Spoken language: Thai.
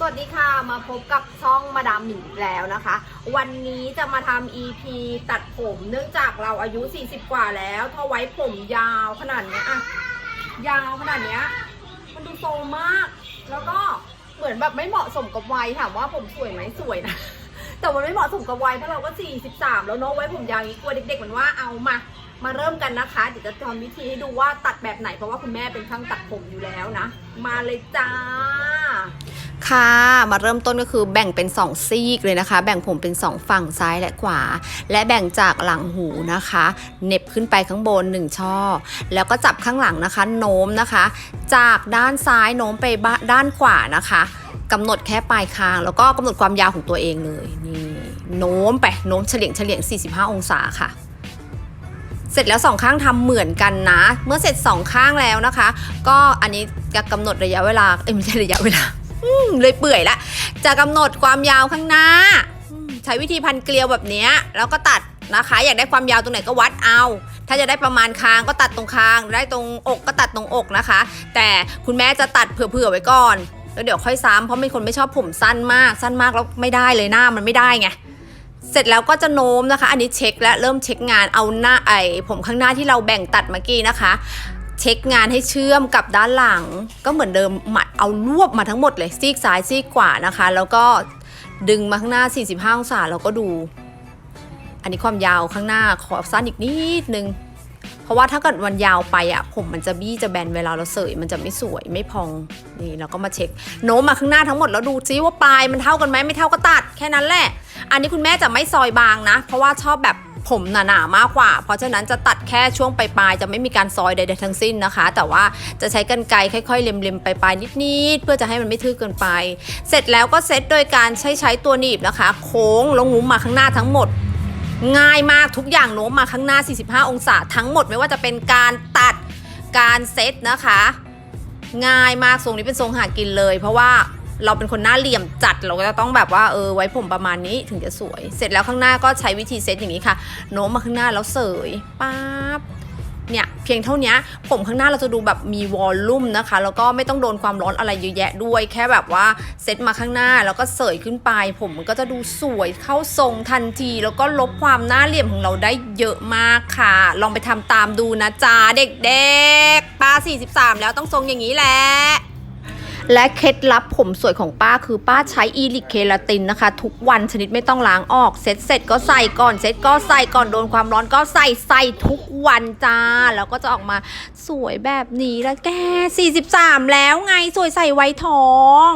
สวัสดีค่ะมาพบกับช่องมาดามหมิงอีกแล้วนะคะ วันนี้จะมาทำ EP ตัดผมเนื่องจากเราอายุ 40 กว่าแล้วถ้าไว้ผมยาวขนาดเนี้ยอะยาวขนาดเนี้ย มันดูโซมาก แล้วก็เหมือนแบบไม่เหมาะสมกับวัยถามว่าผมสวยไหมสวยนะ แต่มันไม่เหมาะสมกับวัยเพราะเราก็ 43 แล้วเนาะไว้ผมยาวนี้กลัวเด็กๆมันว่าเอามามาเริ่มกันนะคะเดี๋ยวจะทำวิธีให้ดูว่าตัดแบบไหนเพราะว่าคุณแม่เป็นช่างตัดผมอยู่แล้วนะ มาเลยจ้า ค่ะ มาเริ่มต้นก็คือแบ่งเป็น 2 ซีกเลยนะคะ แบ่งผมเป็น 2 ฝั่งซ้ายและขวา และแบ่งจากหลังหูนะคะเน็บขึ้นไปข้างบน 1 ช่อ แล้วก็จับข้างหลังนะคะ โน้มนะคะ จากด้านซ้ายโน้มไปด้านขวานะคะกำหนดแค่ปลายคาง แล้วก็กำหนดความยาวของตัวเองเลยนี่โน้มไปโน้มเฉลี่ยงเฉลี่ยง 45 องศาค่ะเสร็จแล้วสองข้างทำเหมือนกันนะ เมื่อเสร็จสองข้างแล้วนะคะ ก็อันนี้จะกำหนดระยะเวลา เอ้ยไม่ใช่ระยะเวลา เลยเปื่อยละ จะกำหนดความยาวข้างหน้า ใช้วิธีพันเกลียวแบบนี้แล้วก็ตัดนะคะ อยากได้ความยาวตรงไหนก็วัดเอา ถ้าจะได้ประมาณคางก็ตัดตรงคาง ได้ตรงอกก็ตัดตรงอกนะคะ แต่คุณแม่จะตัดเผื่อๆไว้ก่อนแล้วเดี๋ยวค่อยซ้ำเพราะเป็นคนไม่ชอบผมสั้นมากสั้นมากแล้วไม่ได้เลยหน้ามันไม่ได้ไงเสร็จแล้วก็จะโน้มนะคะ อันนี้เช็คและเริ่มเช็คงานเอาหน้าไอผมข้างหน้าที่เราแบ่งตัดเมื่อกี้นะคะ เช็คงานให้เชื่อมกับด้านหลัง ก็เหมือนเดิมหมัดเอารวบมาทั้งหมดเลยซีกซ้ายซีกขวานะคะ แล้วก็ดึงมาข้างหน้า 45 องศาแล้วก็ดู อันนี้ความยาวข้างหน้าขอสั้นอีกนิดนึง เพราะว่าถ้าเกิดวันยาวไปอะผมมันจะบี้จะแบนเวลาเราเสยมันจะไม่สวยไม่พองนี่เราก็มาเช็คโน้มมาข้างหน้าทั้งหมดแล้วดูซิว่าปลายมันเท่ากันไหมไม่เท่าก็ตัดแค่นั้นแหละ อันนี้คุณแม่จะไม่ซอยบางนะ เพราะว่าชอบแบบ ผมหนาๆมากกว่า เพราะฉะนั้นจะตัดแค่ช่วงปลายๆจะไม่มีการซอยใดๆทั้งสิ้นนะคะ แต่ว่าจะใช้กรรไกรค่อยๆเล็มๆปลายๆนิดๆเพื่อจะให้มันไม่ทื่อเกินไป เสร็จแล้วก็เซตโดยการใช้ใช้ตัวหนีบนะคะ โค้งลงหุมมาข้างหน้าทั้งหมด ง่ายมากทุกอย่างโน้มมาข้างหน้า 45 องศาทั้งหมดไม่ว่าจะเป็นการตัดการเซตนะคะ ง่ายมากทรงนี้เป็นทรงหากินเลย เพราะว่า เราเป็นคนหน้าเหลี่ยมจัดเราก็จะต้องแบบว่าเออไว้ผมประมาณนี้ถึงจะสวย เสร็จแล้วข้างหน้าก็ใช้วิธีเซตอย่างนี้ค่ะ โน้มมาข้างหน้าแล้วเสยป๊าบเนี่ยเพียงเท่านี้ผมข้างหน้าเราจะดูแบบมีวอลลุ่มนะคะ แล้วก็ไม่ต้องโดนความร้อนอะไรเยอะแยะด้วย แค่แบบว่าเซตมาข้างหน้าแล้วก็เสยขึ้นไป ผมมันก็จะดูสวยเข้าทรงทันที แล้วก็ลบความหน้าเหลี่ยมของเราได้เยอะมากค่ะ ลองไปทำตามดูนะจ๊ะเด็กๆป้า43 แล้วต้องทรงอย่างนี้แหละ และเคล็ดลับผมสวยของป้าคือป้าใช้อีลิกเคลาตินนะคะ ทุกวันชนิดไม่ต้องล้างออกเซ็ตเสร็จก็ใส่ก่อนเซ็ตก็ใส่ก่อนโดนความร้อนก็ใส่ใส่ทุกวันจ้า แล้วก็จะออกมาสวยแบบนี้แล้วแก 43 แล้วไงสวยใส่ไว้ทอง